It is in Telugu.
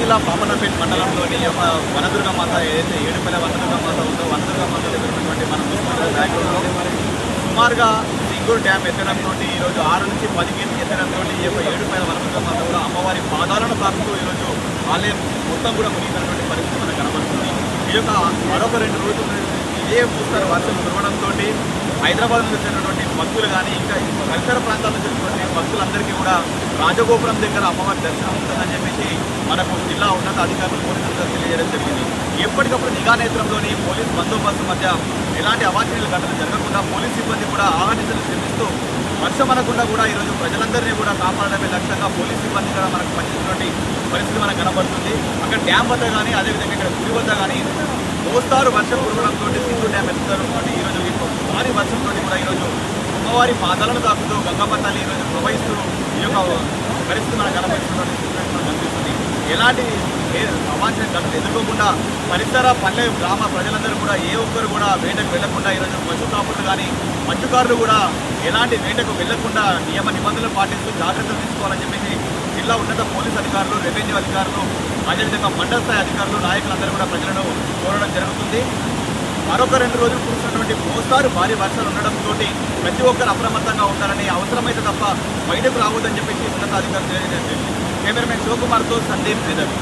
జిల్లా పాపన్నపేట మండలంలోని యొక్క వనదుర్గ మాత ఏదైతే ఏడుపల్లి వనదుర్గ మాత ఉందో వనదుర్గ మాత దగ్గరటువంటి మనం చూసుకుంటే బ్యాక్గ్రౌండ్లో సుమారుగా సింగూరు డ్యామ్ ఎత్తడంతో ఈరోజు ఆరు నుంచి పదిహేను ఎత్తడంతో ఈ యొక్క ఏడుపల్లి వనదుర్గ మాత కూడా అమ్మవారి పాదాలను తాకుతూ ఈరోజు ఆలయం మొత్తం కూడా మునిగినటువంటి పరిస్థితి మనకు కనబడుతుంది. ఈ యొక్క మరొక రెండు రోజులు ఏ పూస్తారు వర్షం కురవడంతో హైదరాబాద్ నుంచి వచ్చినటువంటి భక్తులు కానీ ఇంకా పరిసర ప్రాంతాల నుంచి వచ్చినటువంటి భక్తులందరికీ కూడా రాజగోపురం దగ్గర అమ్మవారి దర్శనం ఉంటుందని చెప్పేసి మనకు జిల్లా ఉన్నత అధికారులు పోలీసులు తెలియజేయడం జరిగింది. ఎప్పటికప్పుడు నిఘా నేత్రంలోని పోలీస్ బందోబస్తు మధ్య ఎలాంటి అవాంఛనీయ ఘటనలు జరగకుండా పోలీస్ సిబ్బంది కూడా ఆహ్వానించడం శ్రమిస్తూ వర్షం అనకుండా కూడా ఈరోజు ప్రజలందరినీ కూడా కాపాడడమే లక్ష్యంగా పోలీస్ సిబ్బంది కూడా మనకు పనిచేసినటువంటి పరిస్థితి మనకు కనబడుతుంది. అక్కడ డ్యామ్ వద్ద కానీ అదేవిధంగా ఇక్కడ గుడి వద్ద కానీ మోస్తారు వర్షం కురవడంతో సింధు డ్యామ్ ఎత్తడంతో ఈరోజు ఈ భారీ వర్షంతో కూడా ఈరోజు అమ్మవారి పాదాలను తాకుతూ గంగమ్మ తల్లి ఈరోజు ప్రవహిస్తూ ఈ యొక్క పరిస్థితులను మనకు కనబడుతున్నటువంటి సిచ్యువేషన్ కనిపిస్తుంది. ఎలాంటి ఏ అవాంఛన ఘటన ఎదుర్కోకుండా పరిసర పల్లె గ్రామ ప్రజలందరూ కూడా ఏ ఒక్కరు కూడా వేటకు వెళ్ళకుండా ఈరోజు పశు కాపులు కానీ మత్స్యకారులు కూడా ఎలాంటి వేటకు వెళ్ళకుండా నియమ నిబంధనలు పాటిస్తూ జాగ్రత్తలు తీసుకోవాలని చెప్పేసి జిల్లా ఉన్నత పోలీస్ అధికారులు రెవెన్యూ అధికారులు అదేవిధంగా మండల స్థాయి అధికారులు నాయకులందరూ కూడా ప్రజలను కోరడం జరుగుతుంది. మరొక రెండు రోజులు కురుస్తున్నటువంటి మోస్తారు భారీ వర్షాలు ఉండడంతో ప్రతి ఒక్కరు అప్రమత్తంగా ఉండాలని అవసరమైతే తప్ప బయటకు రావద్దని చెప్పేసి ఉన్నతాధికారులు తెలియజేసింది కెమెరామెన్ శివకుమార్తో సందీప్ మెదక్